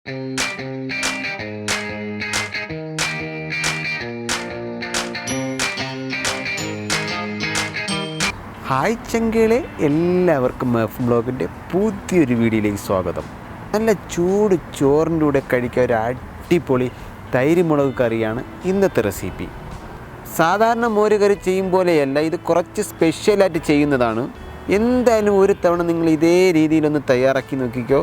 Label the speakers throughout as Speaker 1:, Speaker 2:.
Speaker 1: Hi ചെങ്കളെ എല്ലാവർക്കും F ബ്ലോഗിന്റെ പുതിയൊരു വീഡിയോയിലേക്ക് സ്വാഗതം. നല്ല ചൂട് ചോറിന്റെ കൂടെ കഴിക്കാൻ ഒരു അടിപൊളി തൈര് മുളക് കറിയാണ് ഇന്നത്തെ റെസിപ്പി. സാധാരണ മോര് കറി ചെയ്യും പോലെയല്ല ഇത് കുറച്ച് സ്പെഷ്യലായിട്ട് ചെയ്യുന്നതാണ്. എന്തായാലും ഒരു തവണ നിങ്ങൾ ഇതേ രീതിയിലൊന്ന് തയ്യാറാക്കി നോക്കിക്കോ.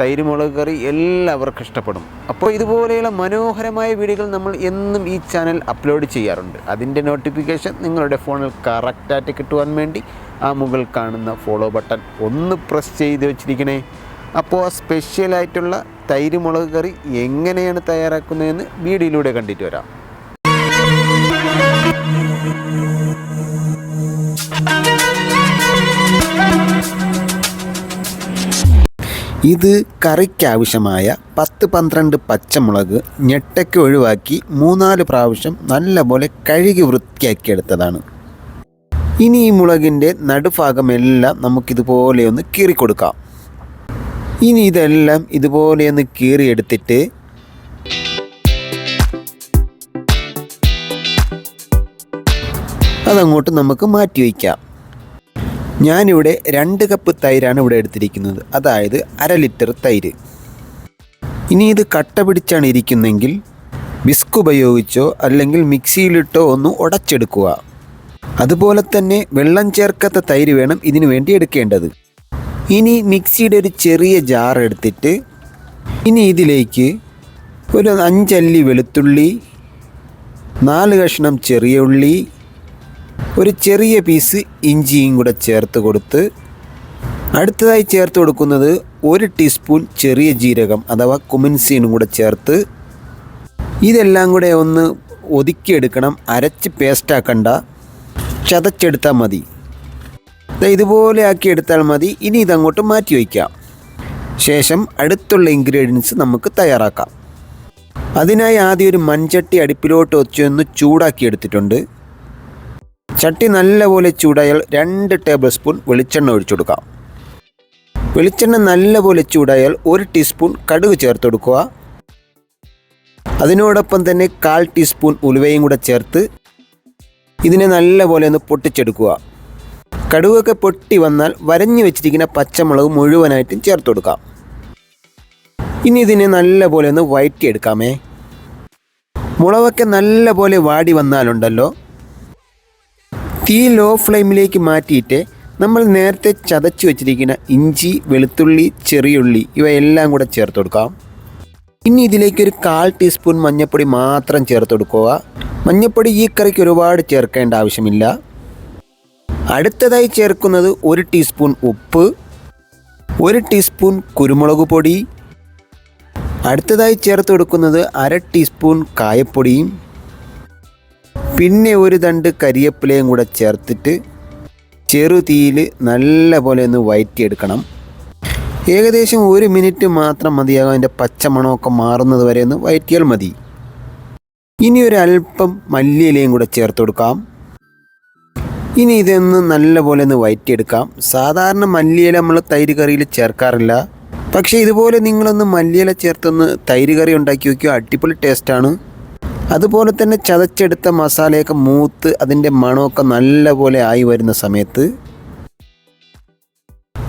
Speaker 1: തൈര് മുളക് കറി എല്ലാവർക്കും ഇഷ്ടപ്പെടും. അപ്പോൾ ഇതുപോലെയുള്ള മനോഹരമായ വീഡിയോകൾ നമ്മൾ എന്നും ഈ ചാനൽ അപ്ലോഡ് ചെയ്യാറുണ്ട്. അതിന്റെ നോട്ടിഫിക്കേഷൻ നിങ്ങളുടെ ഫോണിൽ കറക്റ്റായിട്ട് കിട്ടുവാൻ വേണ്ടി ആ മുകൾ കാണുന്ന ഫോളോ ബട്ടൺ ഒന്ന് പ്രസ് ചെയ്ത് വെച്ചിരിക്കണേ. അപ്പോൾ സ്പെഷ്യലായിട്ടുള്ള തൈര് മുളക് കറി എങ്ങനെയാണ് തയ്യാറാക്കുന്നതെന്ന് വീഡിയോയിലൂടെ കണ്ടിട്ട് വരാം. ഇത് കറിക്കാവശ്യമായ പത്ത് പന്ത്രണ്ട് പച്ചമുളക് ഞെട്ടയ്ക്ക് ഒഴിവാക്കി മൂന്നാൽ പ്രാവശ്യം നല്ലപോലെ കഴുകി വൃത്തിയാക്കി എടുത്തതാണ് ഇനി ഈ മുളകിന്റെ നടുഭാഗമെല്ലാം നമുക്കിതുപോലെ ഒന്ന് കീറിക്കൊടുക്കാം. ഇനി ഇതെല്ലാം ഇതുപോലെ ഒന്ന് കീറിയെടുത്തിട്ട് അതങ്ങോട്ട് നമുക്ക് മാറ്റി വയ്ക്കാം. ഞാനിവിടെ രണ്ട് കപ്പ് തൈരാണ് ഇവിടെ എടുത്തിരിക്കുന്നത്. അതായത് അര ലിറ്റർ തൈര്. ഇനി ഇത് കട്ട പിടിച്ചാണ് ഇരിക്കുന്നെങ്കിൽ വിസ്ക് ഉപയോഗിച്ചോ അല്ലെങ്കിൽ മിക്സിയിലിട്ടോ ഒന്ന് ഉടച്ചെടുക്കുക. അതുപോലെ തന്നെ വെള്ളം ചേർക്കാത്ത തൈര് വേണം ഇതിനു വേണ്ടി എടുക്കേണ്ടത്. ഇനി മിക്സിയുടെ ഒരു ചെറിയ ജാർ എടുത്തിട്ട് ഇനി ഇതിലേക്ക് ഒരു അഞ്ചല്ലി വെളുത്തുള്ളി നാല് കഷ്ണം ചെറിയ ഉള്ളി ഒരു ചെറിയ പീസ് ഇഞ്ചിയും കൂടെ ചേർത്ത് കൊടുത്ത് അടുത്തതായി ചേർത്ത് കൊടുക്കുന്നത് ഒരു ടീസ്പൂൺ ചെറിയ ജീരകം അഥവാ കുമിൻസീനും കൂടെ ചേർത്ത് ഇതെല്ലാം കൂടെ ഒന്ന് ഒതുക്കിയെടുക്കണം. അരച്ച് പേസ്റ്റാക്കണ്ട ചതച്ചെടുത്താൽ മതി. ഇതുപോലെ ആക്കി എടുത്താൽ മതി. ഇനി ഇതങ്ങോട്ട് മാറ്റി വയ്ക്കാം. ശേഷം അടുത്തുള്ള ഇൻഗ്രീഡിയൻസ് നമുക്ക് തയ്യാറാക്കാം. അതിനായി ആദ്യം ഒരു മൺചട്ടി അടുപ്പിലോട്ട് വെച്ചൊന്ന് ചൂടാക്കി എടുത്തിട്ടുണ്ട്. ചട്ടി നല്ലപോലെ ചൂടായാൽ രണ്ട് ടേബിൾ സ്പൂൺ വെളിച്ചെണ്ണ ഒഴിച്ചു കൊടുക്കാം. വെളിച്ചെണ്ണ നല്ലപോലെ ചൂടായാൽ ഒരു ടീസ്പൂൺ കടുക് ചേർത്ത് കൊടുക്കുക. അതിനോടൊപ്പം തന്നെ കാൽ ടീസ്പൂൺ ഉലുവയും കൂടെ ചേർത്ത് ഇതിനെ നല്ലപോലെ ഒന്ന് പൊട്ടിച്ചെടുക്കുക. കടുവൊക്കെ പൊട്ടി വന്നാൽ വരഞ്ഞു വെച്ചിരിക്കുന്ന പച്ചമുളക് മുഴുവനായിട്ടും ചേർത്ത് കൊടുക്കാം. ഇനി ഇതിനെ നല്ലപോലെ ഒന്ന് വഴറ്റിയെടുക്കാമേ മുളകൊക്കെ നല്ലപോലെ വാടി വന്നാലുണ്ടല്ലോ. തീ ലോ ഫ്ലെയിമിലേക്ക് മാറ്റിയിട്ട് നമ്മൾ നേരത്തെ ചതച്ചു വെച്ചിരിക്കുന്ന ഇഞ്ചി വെളുത്തുള്ളി ചെറിയുള്ളി ഇവയെല്ലാം കൂടെ ചേർത്ത് കൊടുക്കാം. ഇനി ഇതിലേക്ക് ഒരു കാൽ ടീസ്പൂൺ മഞ്ഞൾപ്പൊടി മാത്രം ചേർത്ത് കൊടുക്കുക. മഞ്ഞൾപ്പൊടി ഈ കറിക്ക് ഒരുപാട് ചേർക്കേണ്ട ആവശ്യമില്ല. അടുത്തതായി ചേർക്കുന്നത് ഒരു ടീസ്പൂൺ ഉപ്പ് ഒരു ടീസ്പൂൺ കുരുമുളക് പൊടി അടുത്തതായി ചേർത്ത് കൊടുക്കുന്നത് അര ടീസ്പൂൺ കായപ്പൊടിയും പിന്നെ ഒരു തണ്ട് കരിയപ്പിലയും കൂടെ ചേർത്തിട്ട് ചെറു തീയിൽ നല്ല പോലെ ഒന്ന് വയറ്റിയെടുക്കണം. ഏകദേശം ഒരു മിനിറ്റ് മാത്രം മതിയാകും അതിന്റെ പച്ചമണമൊക്കെ മാറുന്നത് വരെ ഒന്ന് വയറ്റിയാൽ മതി. ഇനി ഒരു അല്പം മല്ലിയിലയും കൂടെ ചേർത്ത് കൊടുക്കാം. ഇനി ഇതൊന്ന് നല്ല പോലെ ഒന്ന് വയറ്റിയെടുക്കാം. സാധാരണ മല്ലിയില നമ്മൾ തൈര് കറിയിൽ ചേർക്കാറില്ല. പക്ഷേ ഇതുപോലെ നിങ്ങളൊന്ന് മല്ലിയില ചേർത്തൊന്ന് തൈര് കറി ഉണ്ടാക്കി വയ്ക്കുക അടിപൊളി ടേസ്റ്റാണ്. അതുപോലെ തന്നെ ചതച്ചെടുത്ത മസാലയൊക്കെ മൂത്ത് അതിന്റെ മണമൊക്കെ നല്ലപോലെ ആയി വരുന്ന സമയത്ത്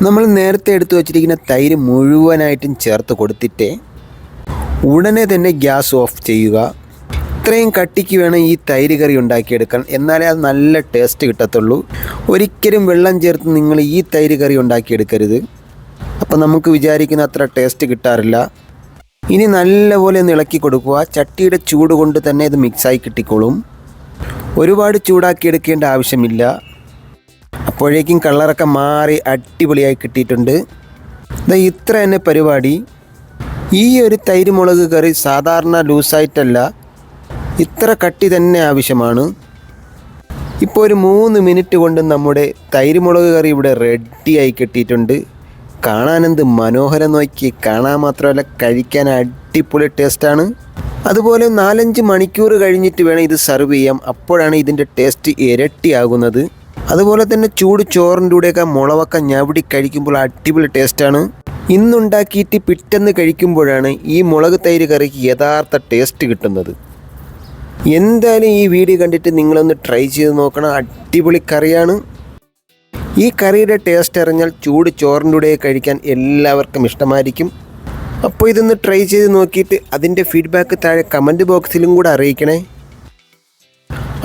Speaker 1: നമ്മൾ നേരത്തെ എടുത്തു വച്ചിരിക്കുന്ന തൈര് മുഴുവനായിട്ടും ചേർത്ത് കൊടുത്തിട്ട് ഉടനെ തന്നെ ഗ്യാസ് ഓഫ് ചെയ്യുക. ഇത്രയും കട്ടിക്ക് വേണം ഈ തൈര് കറി ഉണ്ടാക്കിയെടുക്കാൻ. എന്നാലേ അത് നല്ല ടേസ്റ്റ് കിട്ടത്തുള്ളൂ. ഒരിക്കലും വെള്ളം ചേർത്ത് നിങ്ങൾ ഈ തൈര് കറി ഉണ്ടാക്കിയെടുക്കരുത്. അപ്പോൾ നമുക്ക് വിചാരിക്കുന്ന അത്ര ടേസ്റ്റ് കിട്ടാറില്ല. ഇനി നല്ലപോലെ ഒന്ന് ഇളക്കി കൊടുക്കുക. ചട്ടിയുടെ ചൂട് കൊണ്ട് തന്നെ ഇത് മിക്സായി കിട്ടിക്കോളും. ഒരുപാട് ചൂടാക്കി എടുക്കേണ്ട ആവശ്യമില്ല. അപ്പോഴേക്കും കളറൊക്കെ മാറി അടിപൊളിയായി കിട്ടിയിട്ടുണ്ട്. ഇതാ ഇത്ര തന്നെ പരിപാടി. ഈ ഒരു തൈര് മുളക് കറി സാധാരണ ലൂസായിട്ടല്ല ഇത്ര കട്ടി തന്നെ ആവശ്യമാണ്. ഇപ്പോൾ ഒരു മൂന്ന് മിനിറ്റ് കൊണ്ട് നമ്മുടെ തൈര് മുളക് കറി ഇവിടെ റെഡിയായി കിട്ടിയിട്ടുണ്ട്. കാണാനെന്ത് മനോഹരം നോക്കി കാണാൻ മാത്രമല്ല കഴിക്കാൻ അടിപൊളി ടേസ്റ്റാണ്. അതുപോലെ നാലഞ്ച് മണിക്കൂർ കഴിഞ്ഞിട്ട് വേണം ഇത് സെർവ് ചെയ്യാം. അപ്പോഴാണ് ഇതിന്റെ ടേസ്റ്റ് ഇരട്ടിയാകുന്നത്. അതുപോലെ തന്നെ ചൂട് ചോറിന്റെ കൂടെയൊക്കെ മുളവൊക്കെ ഞവിടി കഴിക്കുമ്പോൾ അടിപൊളി ടേസ്റ്റാണ്. ഇന്നുണ്ടാക്കിയിട്ട് പിറ്റെന്ന് കഴിക്കുമ്പോഴാണ് ഈ മുളക് തൈര് കറിക്ക് യഥാർത്ഥ ടേസ്റ്റ് കിട്ടുന്നത്. എന്തായാലും ഈ വീഡിയോ കണ്ടിട്ട് നിങ്ങളൊന്ന് ട്രൈ ചെയ്ത് നോക്കണം. അടിപൊളി കറിയാണ്. ഈ കറിയുടെ ടേസ്റ്റ് അറിഞ്ഞാൽ ചൂട് ചോറിന്റെ കൂടെ കഴിക്കാൻ എല്ലാവർക്കും ഇഷ്ടമായിരിക്കും. അപ്പോൾ ഇതൊന്ന് ട്രൈ ചെയ്ത് നോക്കിയിട്ട് അതിന്റെ ഫീഡ്ബാക്ക് താഴെ കമന്റ് ബോക്സിലും കൂടെ അറിയിക്കണേ.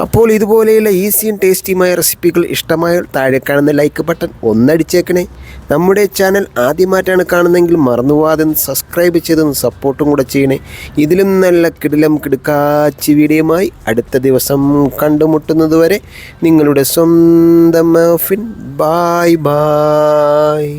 Speaker 1: അപ്പോൾ ഇതുപോലെയുള്ള ഈസിയും ടേസ്റ്റിയുമായ റെസിപ്പികൾ ഇഷ്ടമായാൽ താഴെ കാണുന്ന ലൈക്ക് ബട്ടൺ ഒന്നടിച്ചേക്കണേ. നമ്മുടെ ചാനൽ ആദ്യമായിട്ടാണ് കാണുന്നതെങ്കിൽ മറന്നുപോകാതെ സബ്സ്ക്രൈബ് ചെയ്തും സപ്പോർട്ടും കൂടെ ചെയ്യണേ. ഇതിലും നല്ല കിടിലം കിടുക്കാച്ചി വീഡിയോമായി അടുത്ത ദിവസം കണ്ടുമുട്ടുന്നത് വരെ നിങ്ങളുടെ സ്വന്തം ബായ് ബായ്